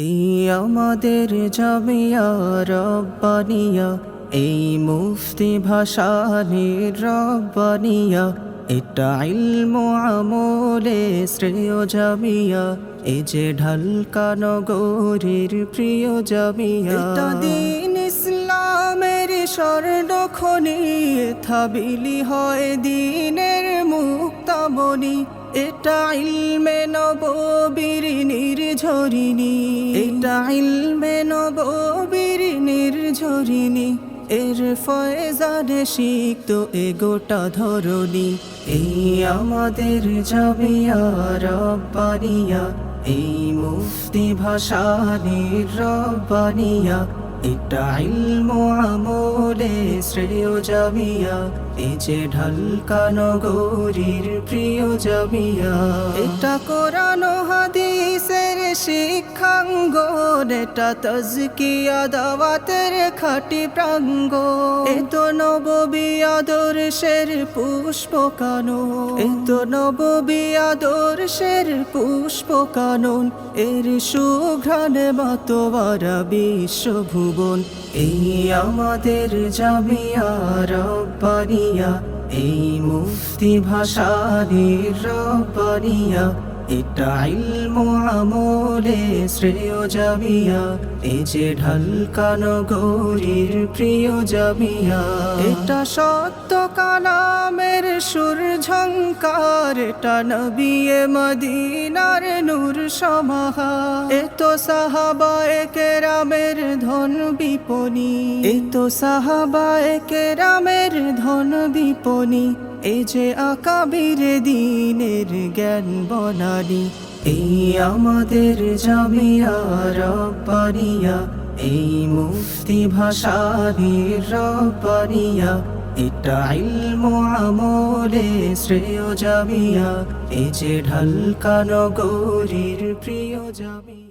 এই আমাদের জামিয়া রব্বানিয়া এই মুফতি ভাষানির রব্বানিয়া এটা ইলমু আমলে শ্রেয় জামিয়া এই যে ঢালকা নগরীর প্রিয় জামিয়া। এটা ইসলামের স্বর্ণ খনি থাবিলি হয় দিনের মুক্তামণি। এটা ইলমে নববীর নির্ঝরিণী। এটা ইলমে নববীর নির্ঝরিণী। এর ফয়জানে শিখত এ গোটা ধরণী। এই আমাদের জামিয়া রব্বানিয়া। এই মুফতি ভাষানির রব্বানিয়া। এটা ইলমু আমলে শ্রেয় জামিয়া এই যে ঢালকা নগরীর প্রিয় জামিয়া। এটা কোরআন হাদিসের শিক্ষাঙ্গন, এটা তজকিয়া দাওয়াতের খাটি প্রাঙ্গ এ তো নববী আদর্শের পুষ্প কানন এত নববী আদর্শের পুষ্প কানন, এর সুঘ্রাণে মাতোয়ারা বিশ্বভুবন এই আমাদের জামিয়া রব্বানিয়া এই মুফতি ভাষানির রব্বানিয়া এটা ইলমু শ্রেয় জামিয়া এই যে ঢালকা নগরীর প্রিয় জামিয়া এটা সত্য কালামের সুর ঝঙ্কার এটা নবিয়ে মদিনার নূর সমাহা। এ তো সাহাবায়ে কেরামের ধন বিপনি এ তো সাহাবায়ে কেরামের ধন বিপনি এই যে আকাবির দিনের জ্ঞান বনানি। এই আমাদের জামিয়া রব্বানিয়া। এই মুফতি ভাষানির রব্বানিয়া। এটা ইলমু আমলে শ্রেয় জামিয়া এই যে ঢালকা নগরীর প্রিয় জামিয়া।